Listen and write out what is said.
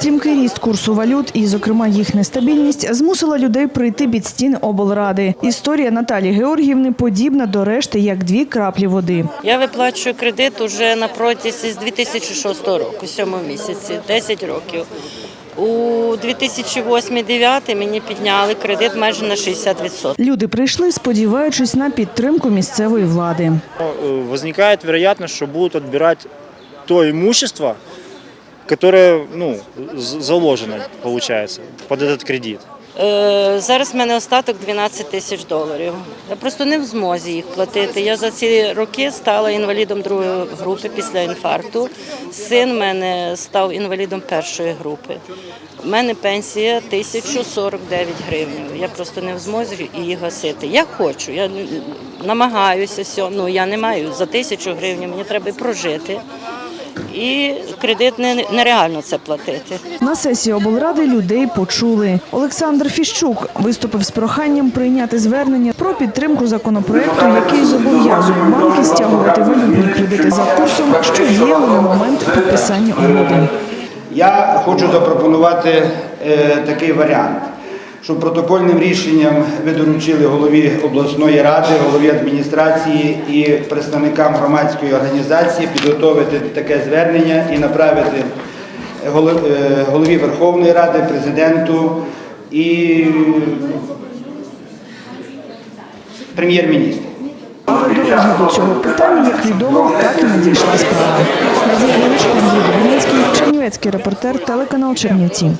Стрімкий ріст курсу валют і, зокрема, їх нестабільність змусила людей прийти під стін облради. Історія Наталі Георгіївни подібна до решти, як дві краплі води. Я виплачую кредит уже на протязі з 2006 року, сьомому місяці, 10 років. У 2008-2009 мені підняли кредит майже на 60%. Люди прийшли, сподіваючись на підтримку місцевої влади. Э, возникает вероятность, что будут отбирать то имущество, которое ну, з- заложено, получается, под этот кредит. Е, зараз в мене остаток 12 тисяч доларів. Я просто не в змозі їх платити. Я за ці роки стала інвалідом другої групи після інфаркту. Син в мене став інвалідом першої групи. У мене пенсія 1049 гривень. Я просто не в змозі її гасити. Я хочу, я намагаюся, ну я не маю за тисячу гривень, мені треба прожити. І кредит не- нереально це платити. На сесії облради людей почули. Олександр Фіщук виступив з проханням прийняти звернення про підтримку законопроекту, який зобов'язує банки стягувати валютні кредити за курсом, що діяли на момент підписання угоди. Я хочу запропонувати е, такий варіант, щоб протокольним рішенням ви доручили голові обласної ради, голові адміністрації і представникам громадської організації підготовити таке звернення і направити е, голові Верховної Ради, президенту і прем'єр-міністру. До цього питання, як відомо, так і не дійшла справа. Чернівецький репортер, телеканал Чернівці.